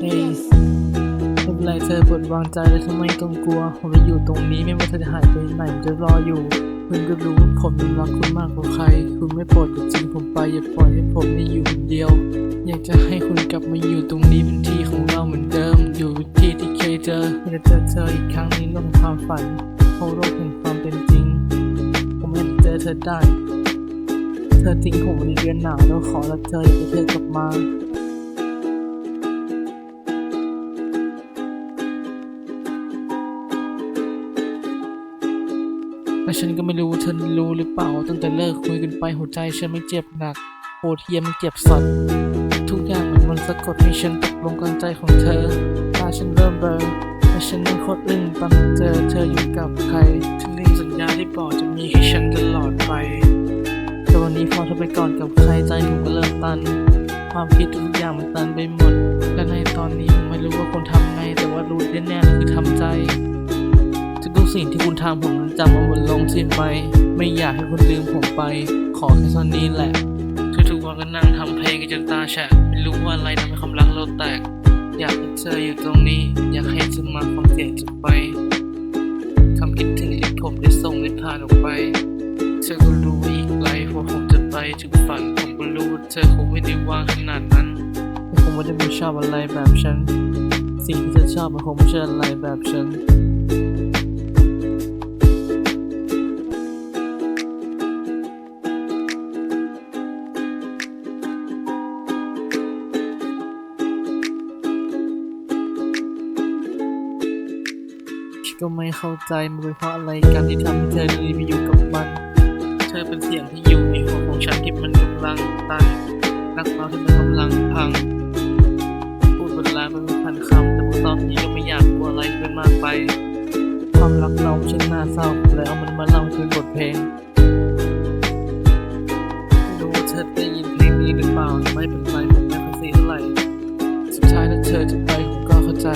ไรเธอปลดวางใจและทำไมต้องกลัว ผมจะอยู่ตรงนี้ไม่ว่าเธอจะหายไปไหนผมจะรออยู่คุณก็รู้ว่าผมยังรักคุณมากกว่าใคร คุณไม่โปรดจะทิ้งผมไป อย่าปล่อยให้ผมได้อยู่คนเดียว อยากจะให้คุณกลับมาอยู่ตรงนี้เป็นที่ของเราเหมือนเดิม อยู่ที่ที่เคยเจออยากจะเจอเธออีกครั้งในโลกแห่งความฝันเข้าโลกแห่งความเป็นจริง ผมอยากจะเจอเธอได้ เธอทิ้งผมในเดือนหนาวแล้วขอรับเธออยากให้เธอกลับมา และฉันก็ไม่รู้เธอรู้หรือเปล่า ตั้งแต่เลิกคุยกันไปหัวใจฉันไม่เจ็บหนักโหดเหี้ยมมันเจ็บสัตว์ทุกอย่างมันมันสะกดให้ฉันตกลงกลางใจของเธอตาฉันเริ่มเบลอและฉันยังโคตรอึ้งตอนเจอเธออยู่กับใครฉันลืมสัญญาที่บอกจะมีให้ฉันตลอดไปแต่วันนี้พอเธอไปก่อนกับใครใจผมก็เริ่มตัน ความคิดทุกอย่างมันตันไปหมด และในตอนนี้ผมไม่รู้ว่าควรทำไงแต่ว่ารู้แน่ๆคือทำใจ สิ่งที่คุณทำผมจำเอาบนลงสิ้นไป ไม่อยากให้คุณลืมผมไป ขอแค่เท่านี้แหละทุกๆวันก็นั่งทำเพลงกันจนตาแฉะไม่รู้ว่าอะไรทำให้ความรักเราแตก อยากให้เธออยู่ตรงนี้ อยากให้เธอมาฟังเสียงจากไปคำคิดถึงที่ผมได้ส่งได้ผ่านออกไป เธอก็รู้ว่าอีกไกลพอผมจะไปถึงฝันผมก็รู้ว่าเธอคงไม่ได้ว่างขนาดนั้นคงไม่ได้ไม่ชอบอะไรแบบฉัน สิ่งที่เธอชอบมันคงไม่ใช่อะไรแบบฉัน ก็ไม่เข้าใจมันเป็นเพราะอะไรกันที่ทำให้เธอรีไปอยู่กับมัน เธอเป็นเสียงที่อยู่ในหัวของฉันที่มันกำลังตันรักเราที่มันกำลังพัง พูดบนลามันไม่พันคำแต่ตอนนี้ก็ไม่อยากกลัวอะไรเป็นมากไป ความรักเราไม่ใช่น่าเศร้าเลยเอามันมาเล่าเป็นบทเพลงไม่รู้ว่าเธอได้ยินเพลงนี้หรือเปล่าไม่เป็นไรผมไม่ค่อยซีเท่าไหร่สุดท้ายถ้าเธอจะไปผมก็เข้าใจ